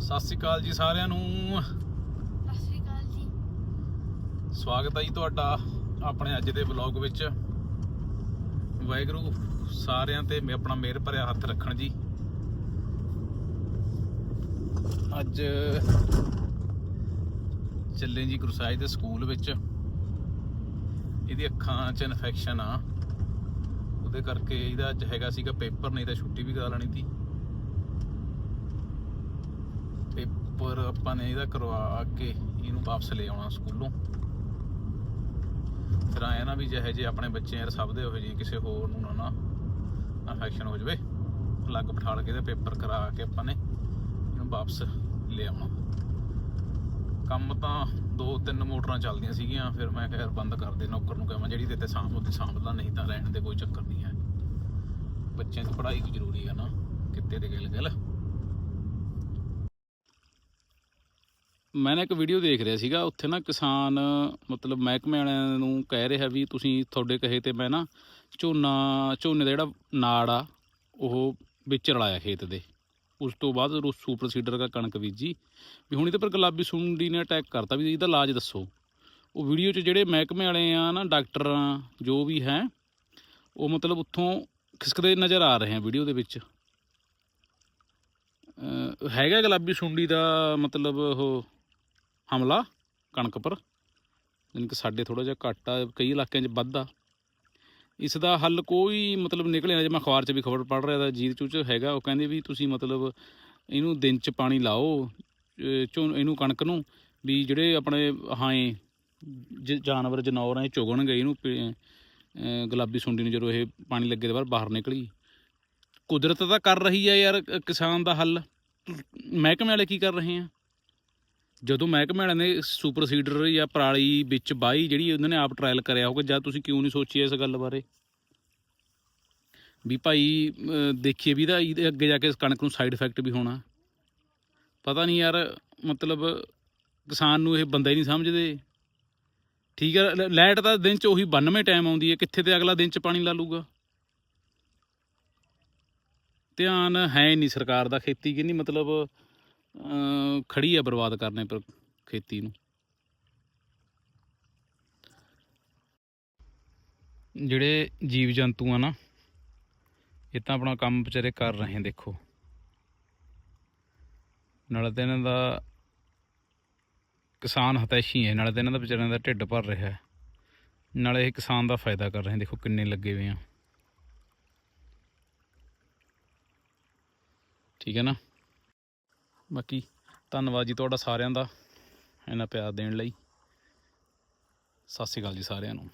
ਸਤਿ ਸ੍ਰੀ ਅਕਾਲ ਜੀ ਸਾਰਿਆਂ ਨੂੰ। ਸਤਿ ਸ਼੍ਰੀ ਅਕਾਲ ਜੀ। ਸਵਾਗਤ ਹੈ ਜੀ ਤੁਹਾਡਾ ਆਪਣੇ ਅੱਜ ਦੇ ਵਲੌਗ ਵਿੱਚ। ਵਾਹਿਗੁਰੂ ਸਾਰਿਆਂ ਤੇ ਮੈਂ ਆਪਣਾ ਮਿਹਰ ਭਰਿਆ ਹੱਥ ਰੱਖਣ ਜੀ। ਅੱਜ ਚੱਲੇ ਜੀ ਗੁਰਸਾਹਿਬ ਦੇ ਸਕੂਲ ਵਿੱਚ। ਇਹਦੀ ਅੱਖਾਂ 'ਚ ਇਨਫੈਕਸ਼ਨ ਆ। ਉਹਦੇ ਕਰਕੇ ਇਹਦਾ ਅੱਜ ਹੈਗਾ ਸੀਗਾ ਪੇਪਰ ਨਹੀਂ ਤਾਂ ਛੁੱਟੀ ਵੀ ਕਰਾ ਲੈਣੀ ਸੀ। ਪੇਪਰ ਆਪਾਂ ਨੇ ਇਹਦਾ ਕਰਵਾ ਕੇ ਇਹਨੂੰ ਵਾਪਸ ਲੈ ਆਉਣਾ ਸਕੂਲੋਂ। ਫਿਰ ਆਇਆ ਨਾ ਵੀ ਜਿਹੇ ਜੇ ਆਪਣੇ ਬੱਚੇ ਯਾਰ ਸਭ ਦੇ ਉਹ ਜੀ ਕਿਸੇ ਹੋਰ ਨੂੰ ਨਾ ਨਾ ਇਨਫੈਕਸ਼ਨ ਹੋ ਜਾਵੇ, ਅਲੱਗ ਬਿਠਾਲ ਕੇ ਇਹਦਾ ਪੇਪਰ ਕਰਾ ਕੇ ਆਪਾਂ ਨੇ ਇਹਨੂੰ ਵਾਪਸ ਲੈ ਆਉਣਾ। ਕੰਮ ਤਾਂ ਦੋ ਤਿੰਨ ਮੋਟਰਾਂ ਚੱਲਦੀਆਂ ਸੀਗੀਆਂ, ਫਿਰ ਮੈਂ ਕਿਹਾ ਬੰਦ ਕਰ ਦੇ, ਨੌਕਰ ਨੂੰ ਕਹਾਂ ਜਿਹੜੀ ਤੇ ਸਾਂਭ ਉਹਦੀ ਸਾਂਭਦਾ ਨਹੀਂ ਤਾਂ ਰਹਿਣ ਦੇ ਕੋਈ ਚੱਕਰ ਨਹੀਂ ਹੈ। ਬੱਚਿਆਂ ਦੀ ਪੜ੍ਹਾਈ ਵੀ ਜ਼ਰੂਰੀ ਹੈ ਨਾ, ਕਿਤੇ ਦੇ ਗਿਲ ਗਿਲ ਮੈਂ ਨਾ ਇੱਕ ਵੀਡੀਓ ਦੇਖ ਰਿਹਾ ਸੀਗਾ, ਉੱਥੇ ਨਾ ਕਿਸਾਨ, ਮਤਲਬ ਮਹਿਕਮੇ ਵਾਲਿਆਂ ਨੂੰ ਕਹਿ ਰਿਹਾ ਵੀ ਤੁਸੀਂ ਤੁਹਾਡੇ ਕਹੇ ਤੇ ਮੈਂ ਨਾ ਝੋਨਾ, ਝੋਨੇ ਦਾ ਜਿਹੜਾ ਨਾੜ ਆ, ਉਹ ਵਿੱਚ ਰਲਾਇਆ ਖੇਤ ਦੇ। ਉਸ ਤੋਂ ਬਾਅਦ ਰੋ ਸੁਪਰ ਸੀਡਰ ਦਾ ਕਣਕ ਬੀਜੀ। ਵੀ ਹੁਣ ਇਹਦੇ ਪਰ ਗੁਲਾਬੀ ਸੁੰਡੀ ਨੇ ਅਟੈਕ ਕਰਤਾ ਵੀ ਇਹਦਾ ਇਲਾਜ ਦੱਸੋ। ਉਹ ਵੀਡੀਓ 'ਚ ਜਿਹੜੇ ਮਹਿਕਮੇ ਵਾਲੇ ਆ ਨਾ ਡਾਕਟਰ ਜੋ ਵੀ ਹੈ, ਉਹ ਮਤਲਬ ਉੱਥੋਂ ਖਿਸਕਦੇ ਨਜ਼ਰ ਆ ਰਹੇ ਆ ਵੀਡੀਓ ਦੇ ਵਿੱਚ। ਹੈਗਾ ਗੁਲਾਬੀ ਸੁੰਡੀ ਦਾ ਮਤਲਬ ਉਹ ਹਮਲਾ ਕਣਕ ਪਰ ਯਾਨੀ ਕਿ ਸਾਡੇ ਥੋੜਾ ਜਿਹਾ ਘੱਟ ਆ, ਕਈ ਇਲਾਕਿਆਂ 'ਚ ਵੱਧ ਆ। ਇਸ ਦਾ ਹੱਲ ਕੋਈ ਮਤਲਬ ਨਿਕਲਿਆ ਨਾ, ਜੇ ਮੈਂ ਅਖਬਾਰ 'ਚ ਵੀ ਖਬਰ ਪੜ੍ਹ ਰਿਹਾ ਤਾਂ ਜੀਰ ਚੂਚ ਹੈਗਾ, ਉਹ ਕਹਿੰਦੇ ਵੀ ਤੁਸੀਂ ਮਤਲਬ ਇਹਨੂੰ ਦਿਨ 'ਚ ਪਾਣੀ ਲਾਓ, ਅਹ ਇਹਨੂੰ ਕਣਕ ਨੂੰ, ਵੀ ਜਿਹੜੇ ਆਪਣੇ ਹਾਏ ਜ- ਜਾਨਵਰ, ਜਨੌਰ ਆ ਚੁਗਣਗੇ, ਇਹਨੂੰ ਪੀ- ਗੁਲਾਬੀ ਸੁੰਡੀ ਨੂੰ ਜਦੋਂ ਇਹ ਪਾਣੀ ਲੱਗੇ ਦੇ ਬਾਅਦ ਬਾਹਰ ਨਿਕਲੀ। ਕੁਦਰਤ ਤਾਂ ਕਰ ਰਹੀ ਹੈ ਯਾਰ ਕਿਸਾਨ ਦਾ ਹੱਲ। ਮਹਿਕਮੇ ਵਾਲੇ ਕੀ ਕਰ ਰਹੇ ਆ? ਜਦੋਂ ਮਹਿਕਮੇ ਵਾਲਿਆਂ ਨੇ ਸੁਪਰ ਸੀਡਰ ਜਾਂ ਪਰਾਲੀ ਵਿੱਚ ਬਾਈ ਜਿਹੜੀ ਉਹਨਾਂ ਨੇ ਆਪ ਟਰਾਇਲ ਕਰਿਆ ਹੋਊਗਾ ਜਦ ਤੁਸੀਂ ਕਿਉਂ ਨਹੀਂ ਸੋਚਿਆ ਇਸ ਗੱਲ ਬਾਰੇ? ਵੀ ਭਾਈ ਦੇਖੀਏ ਵੀ ਇਹਦਾ ਇਹਦੇ ਅੱਗੇ ਜਾ ਕੇ ਕਣਕ ਨੂੰ ਸਾਈਡ ਇਫੈਕਟ ਵੀ ਹੋਣਾ। ਪਤਾ ਨਹੀਂ ਯਾਰ, ਮਤਲਬ ਕਿਸਾਨ ਨੂੰ ਇਹ ਬੰਦਾ ਹੀ ਨਹੀਂ ਸਮਝਦੇ। ਠੀਕ ਹੈ, ਲ- ਲਾਈਟ ਤਾਂ ਦਿਨ ਚ ਉਹੀ 92 ਟਾਈਮ ਆਉਂਦੀ ਹੈ, ਕਿੱਥੇ ਤੇ ਅਗਲਾ ਦਿਨ ਚ ਪਾਣੀ ਲਾ ਲੂਗਾ ਧਿਆਨ ਹੈ ਨਹੀਂ ਸਰਕਾਰ ਦਾ ਖੇਤੀ ਕਿੰਨੀ, ਮਤਲਬ ਖੜੀ ਆ ਬਰਬਾਦ ਕਰਨੇ ਪਰ ਖੇਤੀ ਨੂੰ। ਜਿਹੜੇ ਜੀਵ ਜੰਤੂ ਆ ਨਾ, ਇਹ ਤਾਂ ਆਪਣਾ ਕੰਮ ਵਿਚਾਰੇ ਕਰ ਰਹੇ ਆ ਦੇਖੋ। ਨਾਲੇ ਤਾਂ ਇਹਨਾਂ ਦਾ ਕਿਸਾਨ ਹਤੈਸ਼ੀ ਹੈ, ਨਾਲੇ ਤਾਂ ਇਹਨਾਂ ਦਾ ਵਿਚਾਰਿਆਂ ਦਾ ਢਿੱਡ ਭਰ ਰਿਹਾ ਹੈ। ਨਾਲੇ ਇਹ ਕਿਸਾਨ ਦਾ ਫਾਇਦਾ ਕਰ ਰਹੇ ਆ ਦੇਖੋ ਕਿੰਨੇ ਲੱਗੇ ਹੋਏ ਆ। ਠੀਕ ਹੈ ਨਾ? ਬਾਕੀ ਧੰਨਵਾਦ ਜੀ ਤੁਹਾਡਾ ਸਾਰਿਆਂ ਦਾ ਇੰਨਾ ਪਿਆਰ ਦੇਣ ਲਈ। ਸਤਿ ਸ਼੍ਰੀ ਅਕਾਲ ਜੀ ਸਾਰਿਆਂ ਨੂੰ।